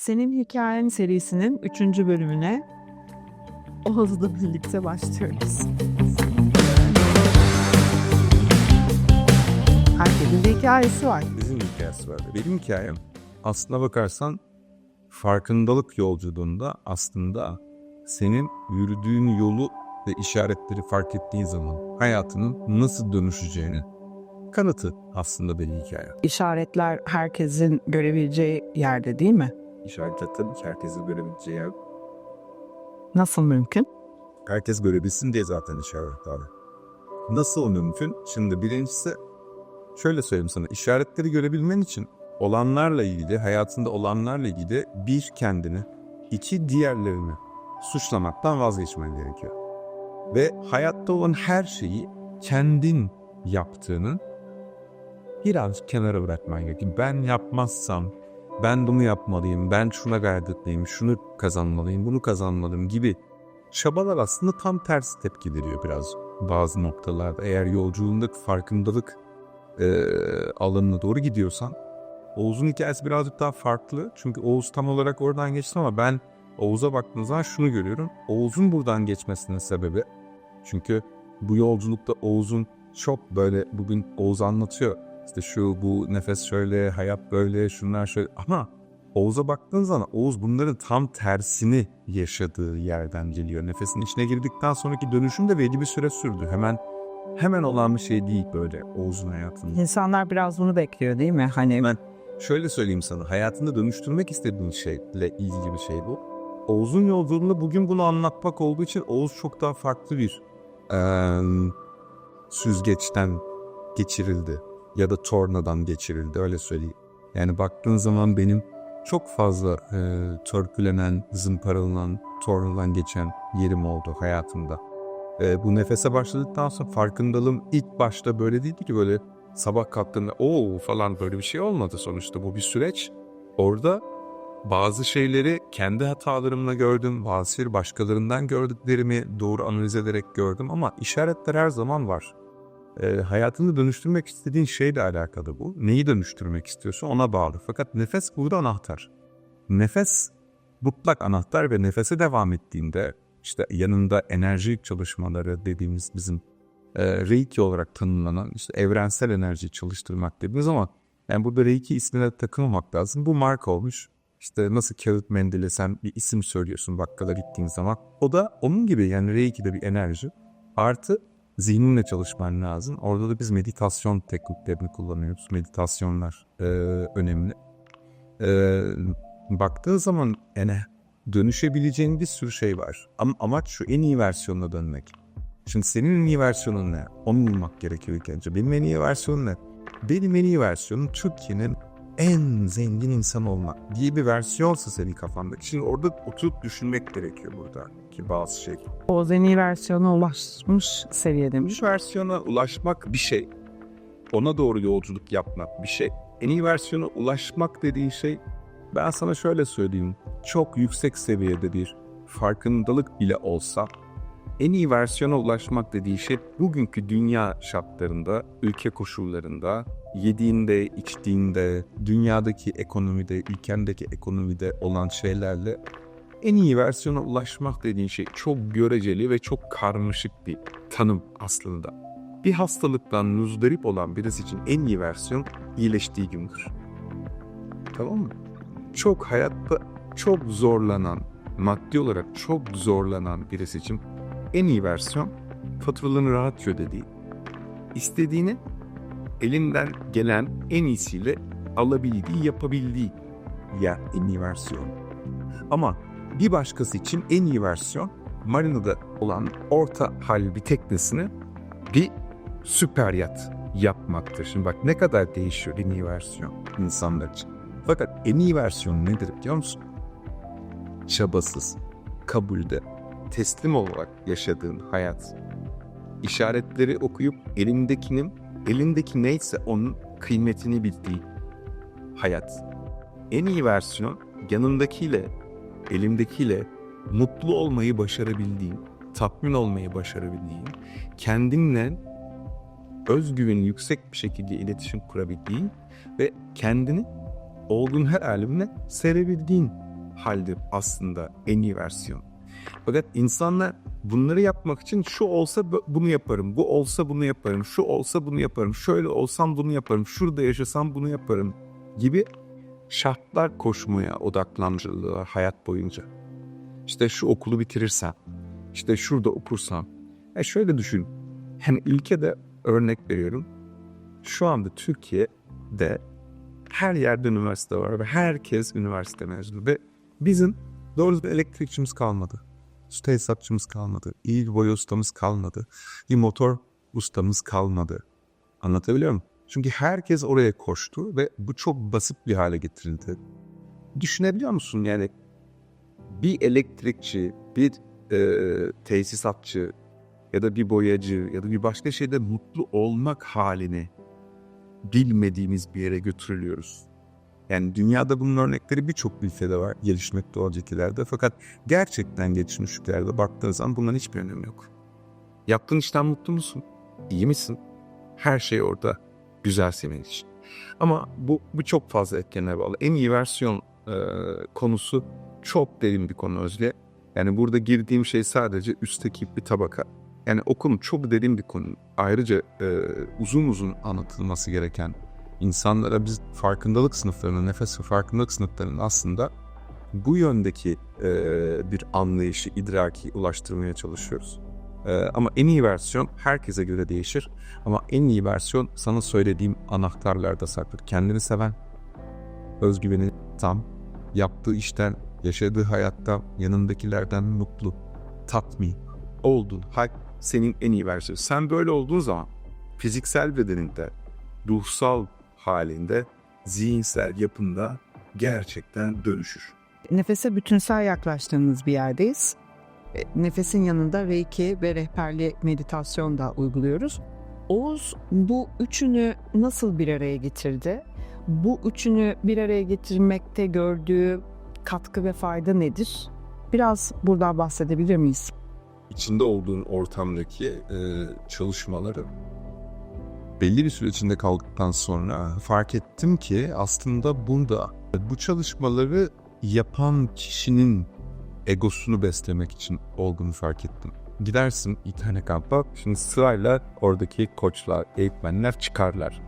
Senin Hikayen serisinin 3. bölümüne Oğuz'la birlikte başlıyoruz. Herkesin bir hikayesi var. Bizim hikayesi var. Benim hikayem aslına bakarsan farkındalık yolculuğunda aslında senin yürüdüğün yolu ve işaretleri fark ettiğin zaman hayatının nasıl dönüşeceğini kanıtı aslında benim hikayem. İşaretler herkesin görebileceği yerde değil mi? İşaretler tabii ki herkesin görebileceği yer. Nasıl mümkün? Herkes görebilsin diye zaten işaret abi. Nasıl mümkün? Şimdi birincisi şöyle söyleyeyim sana. işaretleri görebilmen için olanlarla ilgili, hayatında olanlarla ilgili bir kendini, iki diğerlerini suçlamaktan vazgeçmen gerekiyor. Ve hayatta olan her şeyi kendin yaptığını biraz kenara bırakman gerekiyor. Ben yapmazsam, ben bunu yapmalıyım, ben şuna gayret etmeliyim, şunu kazanmalıyım, bunu kazanmalıyım gibi çabalar aslında tam tersi tepki veriyor biraz bazı noktalarda. Eğer yolculuğundaki farkındalık e, alanına doğru gidiyorsan. Oğuz'un hikayesi birazcık daha farklı. Çünkü Oğuz tam olarak oradan geçti ama ben Oğuz'a baktığım zaman şunu görüyorum. Oğuz'un buradan geçmesinin sebebi. Çünkü bu yolculukta Oğuz'un çok böyle bugün Oğuz anlatıyor. İşte şu bu nefes şöyle, hayat böyle, şunlar şöyle. Ama Oğuz'a baktığın zaman Oğuz bunların tam tersini yaşadığı yerden geliyor. Nefesin içine girdikten sonraki dönüşüm de belli bir süre sürdü. Hemen hemen olan bir şey değil böyle Oğuz'un hayatında. İnsanlar biraz bunu bekliyor değil mi? Hani Ben şöyle söyleyeyim sana. Hayatında dönüştürmek istediğin şeyle ilgili bir şey bu. Oğuz'un yolculuğunda bugün bunu anlatmak olduğu için Oğuz çok daha farklı bir eee, süzgeçten geçirildi. Ya da tornadan geçirildi öyle söyleyeyim. Yani baktığın zaman benim çok fazla eee törpülenen, zımparalanan, tornadan geçen yerim oldu hayatımda. Eee, bu nefese başladıktan sonra farkındalığım ilk başta böyle değildi ki böyle sabah kalktığında o falan böyle bir şey olmadı sonuçta bu bir süreç. Orada bazı şeyleri kendi hatalarımla gördüm, bazı şeyleri başkalarından gördüklerimi doğru analiz ederek gördüm ama işaretler her zaman var. Ee, hayatını dönüştürmek istediğin şeyle alakalı bu. Neyi dönüştürmek istiyorsun ona bağlı. Fakat nefes burada anahtar. Nefes mutlak anahtar ve nefese devam ettiğinde işte yanında enerji çalışmaları dediğimiz bizim e, Reiki olarak tanımlanan işte evrensel enerjiyi çalıştırmak dediğimiz ama yani burada Reiki ismine takılmamak lazım. Bu marka olmuş. İşte nasıl kağıt mendile sen bir isim söylüyorsun bakkala gittiğin zaman. O da onun gibi yani Reiki de bir enerji. Artı zihninle çalışman lazım. Orada da biz meditasyon tekniklerini kullanıyoruz. Meditasyonlar e, önemli. E, baktığı zaman yani dönüşebileceğin bir sürü şey var. Ama amaç şu en iyi versiyonuna dönmek. Şimdi senin en iyi versiyonun ne? Onu bulmak gerekiyor ilk önce. Benim en iyi versiyonum ne? Benim en iyi versiyonum Türkiye'nin en zengin insan olmak diye bir versiyonsa senin kafandaki. Şimdi orada oturup düşünmek gerekiyor burada ki bazı şey. Oğuz en iyi versiyona ulaşmış seviye demiş. Bu versiyona ulaşmak bir şey. Ona doğru yolculuk yapmak bir şey. En iyi versiyona ulaşmak dediğin şey ben sana şöyle söyleyeyim. Çok yüksek seviyede bir farkındalık bile olsa en iyi versiyona ulaşmak dediği şey bugünkü dünya şartlarında, ülke koşullarında, yediğinde, içtiğinde, dünyadaki ekonomide, ülkendeki ekonomide olan şeylerle en iyi versiyona ulaşmak dediğin şey çok göreceli ve çok karmaşık bir tanım aslında. Bir hastalıktan muzdarip olan birisi için en iyi versiyon iyileştiği gündür. Tamam mı? Çok hayatta çok zorlanan, maddi olarak çok zorlanan birisi için en iyi versiyon faturalarını rahat ödediği. İstediğini elinden gelen en iyisiyle alabildiği, yapabildiği ya en iyi versiyon. Ama bir başkası için en iyi versiyon marinada olan orta hal bir teknesini bir süper yat yapmaktır. Şimdi bak ne kadar değişiyor en iyi versiyon insanlar için. Fakat en iyi versiyon nedir biliyor musun? Çabasız, kabulde, teslim olarak yaşadığın hayat. İşaretleri okuyup elindekinin, elindeki neyse onun kıymetini bildiği hayat. En iyi versiyon yanındakiyle, elimdekiyle mutlu olmayı başarabildiğin, tatmin olmayı başarabildiğin, kendinle özgüveni yüksek bir şekilde iletişim kurabildiğin ve kendini olduğun her halimle sevebildiğin halde aslında en iyi versiyon. Fakat insanlar bunları yapmak için şu olsa bunu yaparım, bu olsa bunu yaparım, şu olsa bunu yaparım, şöyle olsam bunu yaparım, şurada yaşasam bunu yaparım gibi şartlar koşmaya odaklanmışlar hayat boyunca. İşte şu okulu bitirirsem, işte şurada okursam. E şöyle düşün. Hani ülkede örnek veriyorum. Şu anda Türkiye'de her yerde üniversite var ve herkes üniversite mezunu ve bizim doğru elektrikçimiz kalmadı. Tesisatçımız kalmadı. İyi bir boya ustamız kalmadı. Bir motor ustamız kalmadı. Anlatabiliyor muyum? Çünkü herkes oraya koştu ve bu çok basit bir hale getirildi. Düşünebiliyor musun yani bir elektrikçi, bir e, tesisatçı ya da bir boyacı ya da bir başka şeyde mutlu olmak halini bilmediğimiz bir yere götürülüyoruz. Yani dünyada bunun örnekleri birçok ülkede var, gelişmekte olan ülkelerde. Fakat gerçekten gelişmiş ülkelerde baktığın zaman bunların hiçbir önemi yok. Yaptığın işten mutlu musun? İyi misin? Her şey orada güzel senin için. Ama bu, bu çok fazla etkene bağlı. En iyi versiyon e, konusu çok derin bir konu Özge. Yani burada girdiğim şey sadece üstteki bir tabaka. Yani o konu çok derin bir konu. Ayrıca e, uzun uzun anlatılması gereken insanlara biz farkındalık sınıflarının, nefes ve farkındalık sınıflarının aslında bu yöndeki e, bir anlayışı, idraki ulaştırmaya çalışıyoruz. E, ama en iyi versiyon herkese göre değişir. Ama en iyi versiyon sana söylediğim anahtarlarda saklı. Kendini seven, özgüveni tam, yaptığı işten, yaşadığı hayatta yanındakilerden mutlu, tatmin olduğun hal senin en iyi versiyonu. Sen böyle olduğun zaman fiziksel bedeninde, ruhsal halinde, zihinsel yapında gerçekten dönüşür. Nefese bütünsel yaklaştığımız bir yerdeyiz. E, Nefesin yanında Reiki ve rehberli meditasyon da uyguluyoruz. Oğuz bu üçünü nasıl bir araya getirdi? Bu üçünü bir araya getirmekte gördüğü katkı ve fayda nedir? Biraz buradan bahsedebilir miyiz? içinde olduğun ortamdaki e, çalışmaları belli bir süre içinde kaldıktan sonra fark ettim ki aslında bunda bu çalışmaları yapan kişinin egosunu beslemek için olduğunu fark ettim. Gidersin internet kampa, şimdi sırayla oradaki koçlar, eğitmenler çıkarlar.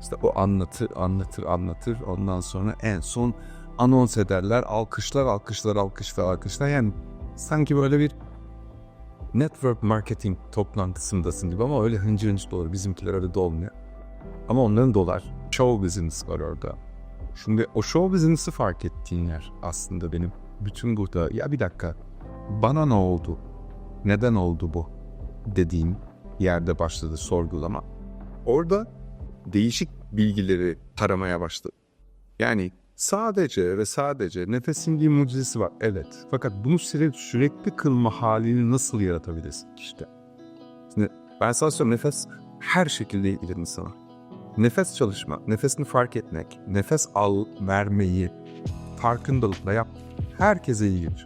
İşte o anlatır, anlatır, anlatır. Ondan sonra en son anons ederler. Alkışlar, alkışlar, alkışlar, alkışlar. Yani sanki böyle bir network marketing toplantısındasın gibi ama öyle hıncı hıncı dolu. Bizimkiler öyle dolmuyor. Ama onların dolar. Show business var orada. Şimdi o show business'ı fark ettiğin yer aslında benim bütün burada ya bir dakika bana ne oldu? Neden oldu bu? dediğim yerde başladı sorgulama. Orada değişik bilgileri taramaya başladı. Yani sadece ve sadece nefesin bir mucizesi var. Evet. Fakat bunu sürekli, kılma halini nasıl yaratabilirsin işte. Şimdi ben sana söylüyorum nefes her şekilde ilgilenir sana. Nefes çalışma, nefesini fark etmek, nefes al vermeyi farkındalıkla yap. Herkese iyi gelir.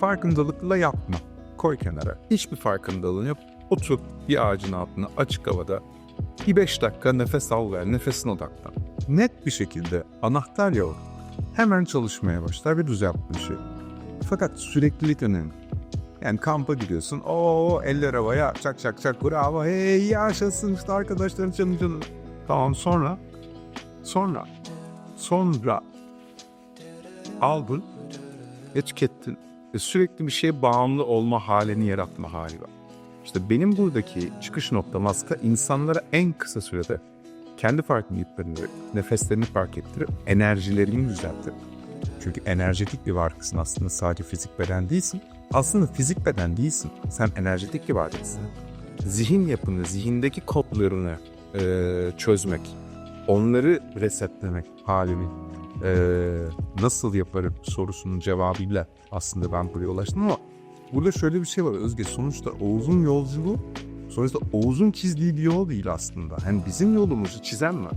Farkındalıkla yapma. Koy kenara. Hiçbir farkındalığın yok. Otur bir ağacın altına açık havada. Bir beş dakika nefes al ver, nefesine odaklan. Net bir şekilde anahtar yok. Hemen çalışmaya başlar ve düz yaptığın şey. Fakat süreklilik önemli. Yani kampa gidiyorsun. Oo eller havaya çak çak çak bravo hey yaşasın işte arkadaşların canım canım. Tamam sonra sonra sonra aldın ve tükettin. Ve sürekli bir şeye bağımlı olma halini yaratma hali var. İşte benim buradaki çıkış noktam aslında insanlara en kısa sürede kendi farkındalıklarını, nefeslerini fark ettirip enerjilerini düzeltip çünkü enerjetik bir varlıksın aslında sadece fizik beden değilsin. Aslında fizik beden değilsin. Sen enerjetik bir varlıksın. Zihin yapını, zihindeki kodlarını eee, çözmek, onları resetlemek halini eee, nasıl yaparım sorusunun cevabıyla aslında ben buraya ulaştım ama burada şöyle bir şey var Özge. Sonuçta Oğuz'un yolculuğu sonuçta Oğuz'un çizdiği bir yol değil aslında. Hani bizim yolumuzu çizen var.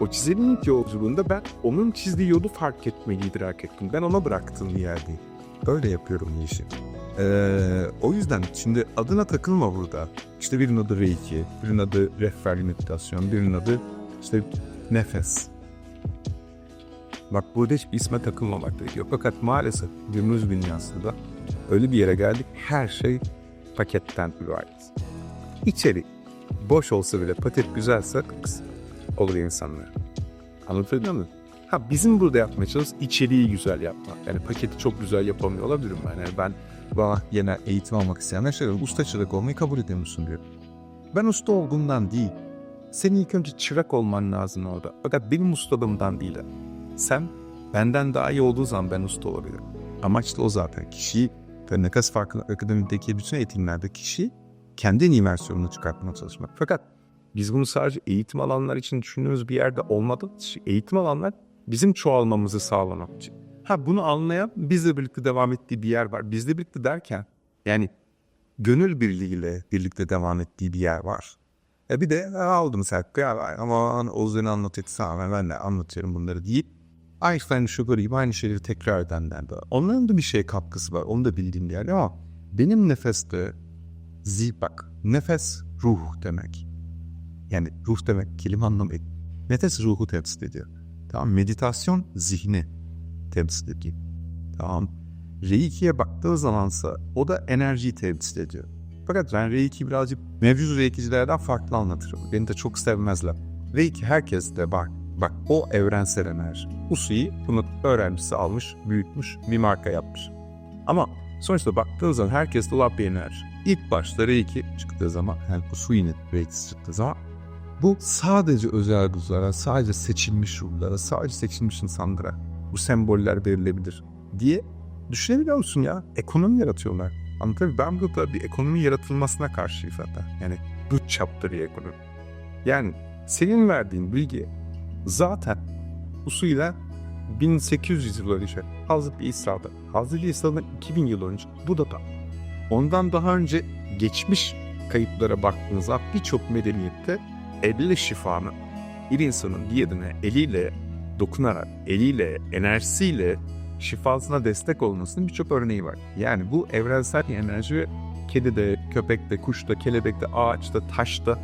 O çizenin ilk yolculuğunda ben onun çizdiği yolu fark etmeyi idrak ettim. Ben ona bıraktığım yerdeyim. Öyle yapıyorum bu. Ee, o yüzden şimdi adına takılma burada. İşte birinin adı Reiki, birinin adı rehberli meditasyon, birinin adı işte nefes. Bak burada hiçbir isme takılmamak gerekiyor. Fakat maalesef günümüz dünyasında öyle bir yere geldik her şey paketten ibaret. İçeri boş olsa bile paket güzelse olur insanlar. Anlatabiliyor muyum? Ha bizim burada yapmaya çalıştığımız içeriği güzel yapmak. Yani paketi çok güzel yapamıyor olabilirim ben. Yani ben bana yine eğitim almak isteyenler şey diyor, usta çırak olmayı kabul ediyor musun diyor. Ben usta olduğumdan değil. Senin ilk önce çırak olman lazım orada. Fakat benim ustalığımdan değil. Sen benden daha iyi olduğu zaman ben usta olabilirim. Amaç da o zaten. Kişiyi ve Nekas Farkı Akademi'deki bütün eğitimlerde kişi kendi en versiyonunu çıkartmaya çalışmak. Fakat biz bunu sadece eğitim alanlar için düşündüğümüz bir yerde olmadı. Eğitim alanlar bizim çoğalmamızı sağlamak için. Ha bunu anlayan bizle birlikte devam ettiği bir yer var. Bizle birlikte derken yani gönül birliğiyle birlikte devam ettiği bir yer var. E bir de "Ha, aldım Serkı ya ama Oğuz'un anlatıyordu tamam ben de anlatıyorum bunları deyip Einstein şu gibi aynı şeyleri tekrar edenler de. Onların da bir şey katkısı var. Onu da bildiğim bir yer ama benim nefeste zi bak nefes ruh demek. Yani ruh demek kelime anlamı. Nefes ruhu temsil ediyor. Tamam meditasyon zihni temsil ediyor. Tamam. Reiki'ye baktığı zamansa o da enerjiyi temsil ediyor. Fakat ben Reiki birazcık mevcut Reiki'cilerden farklı anlatırım. Beni de çok sevmezler. Reiki herkes de bak. Bak o evrensel enerji. Usui bunu öğrencisi almış, büyütmüş, bir marka yapmış. Ama sonuçta baktığın zaman herkes dolap bir enerji. İlk başta Reiki çıktığı zaman, yani Usui'nin Reiki'si çıktığı zaman bu sadece özel ruhlara, sadece seçilmiş ruhlara, sadece seçilmiş insanlara bu semboller verilebilir diye düşünebiliyor musun ya? Ekonomi yaratıyorlar. Anlatabiliyor? Ben burada bir ekonomi yaratılmasına karşıyım zaten. Yani bu çapta bir ekonomi. Yani senin verdiğin bilgi zaten usuyla 1800 yıl önce Hazreti İsa'da, Hazreti İsa'dan 2000 yıl önce bu da da. Ondan daha önce geçmiş kayıtlara baktığınızda birçok medeniyette elle şifanın bir insanın diğerine eliyle dokunarak, eliyle, enerjisiyle şifasına destek olmasının birçok örneği var. Yani bu evrensel enerji kedide, köpekte, kuşta, kelebekte, ağaçta, taşta.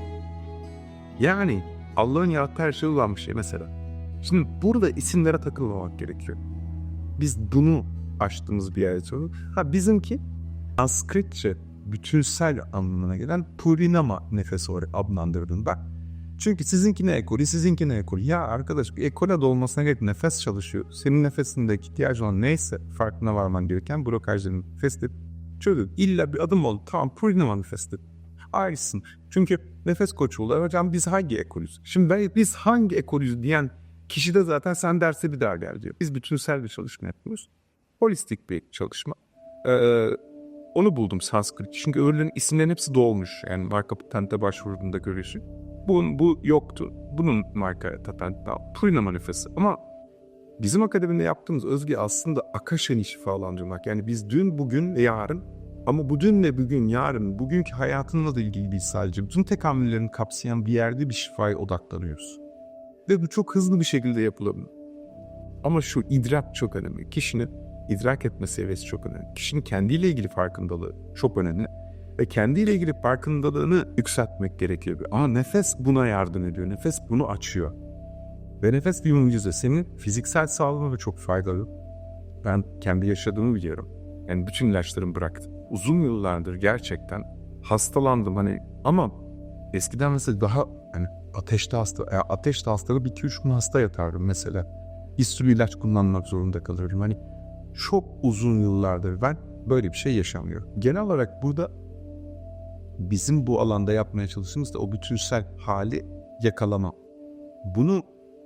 Yani Allah'ın yarattığı her şeye olan bir şey mesela. Şimdi burada isimlere takılmamak gerekiyor. Biz bunu açtığımız bir yer açıyoruz. Ha bizimki Sanskritçe bütünsel anlamına gelen Purinama nefes olarak adlandırdım ben. Çünkü sizinki ne ekolü, sizinki ne ekolü. Ya arkadaş ekole de olmasına gerek nefes çalışıyor. Senin nefesindeki ihtiyacı olan neyse farkına varman gereken blokajların nefestir. Çözün. İlla bir adım oldu. Tamam Purinama nefestir. Ayrısın. Çünkü nefes koçu olur. Hocam biz hangi ekolüz? Şimdi biz hangi ekolüz diyen kişi de zaten sen derse bir daha gel diyor. Biz bütünsel bir çalışma yapıyoruz. Holistik bir çalışma. Ee, onu buldum Sanskrit. Çünkü öbürlerin isimlerin hepsi dolmuş. Yani marka patente başvurduğunda görüyorsun. Bu, bu yoktu. Bunun marka patenti Purina manifesti. Ama bizim akademide yaptığımız özge aslında Akasha'nı şifalandırmak. Yani biz dün, bugün ve yarın ama bu dün ve bugün, yarın, bugünkü hayatınla da ilgili değil sadece. Bütün tekamüllerini kapsayan bir yerde bir şifaya odaklanıyoruz. Ve bu çok hızlı bir şekilde yapılabilir. Ama şu idrak çok önemli. Kişinin idrak etme seviyesi çok önemli. Kişinin kendiyle ilgili farkındalığı çok önemli. Ve kendiyle ilgili farkındalığını yükseltmek gerekiyor. Ama nefes buna yardım ediyor. Nefes bunu açıyor. Ve nefes bir mucize. Senin fiziksel sağlığına da çok faydalı. Ben kendi yaşadığımı biliyorum. Yani bütün ilaçlarımı bıraktım. Uzun yıllardır gerçekten hastalandım hani ama eskiden mesela daha hani ateşte hasta, yani ateşte hastalığı bir 2-3 gün hasta yatardım mesela. Bir sürü ilaç kullanmak zorunda kalırdım. Hani çok uzun yıllardır ben böyle bir şey yaşamıyorum. Genel olarak burada bizim bu alanda yapmaya çalıştığımız da o bütünsel hali yakalama. Bunu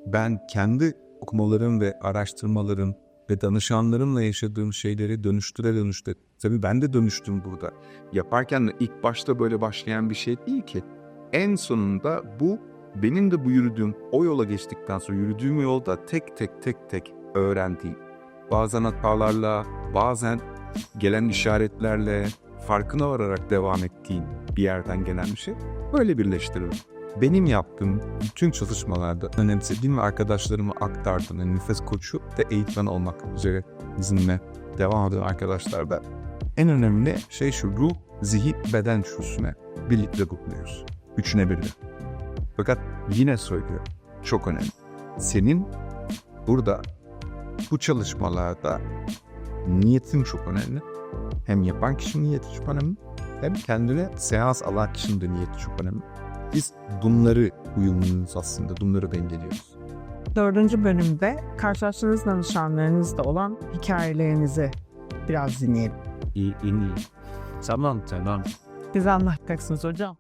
ben kendi okumalarım ve araştırmalarım ve danışanlarımla yaşadığım şeyleri dönüştüre dönüştüre. Tabii ben de dönüştüm burada. Yaparken de ilk başta böyle başlayan bir şey değil ki. En sonunda bu benim de bu yürüdüğüm o yola geçtikten sonra yürüdüğüm yolda tek tek tek tek öğrendiğim. Bazen hatalarla, bazen gelen işaretlerle, farkına vararak devam ettiğin bir yerden gelen bir şey. Böyle birleştiririm. Benim yaptığım bütün çalışmalarda önemsediğim ve arkadaşlarıma aktardığım nefes koçu ve eğitmen olmak üzere bizimle devam eden arkadaşlar da en önemli şey şu ruh, zihin, beden üçlüsüne birlikte bulunuyoruz. Üçüne birlikte. Fakat yine söylüyorum çok önemli. Senin burada bu çalışmalarda niyetin çok önemli. Hem yapan kişinin niyeti çok önemli. Hem kendine seans alan kişinin de niyeti çok önemli. Biz bunları uyumluyuz aslında. Bunları dengeliyoruz. Dördüncü bölümde karşılaştığınız danışanlarınızda olan hikayelerinizi biraz dinleyelim. İyi, iyi. Tamam, tamam. Bize anlatacaksınız hocam.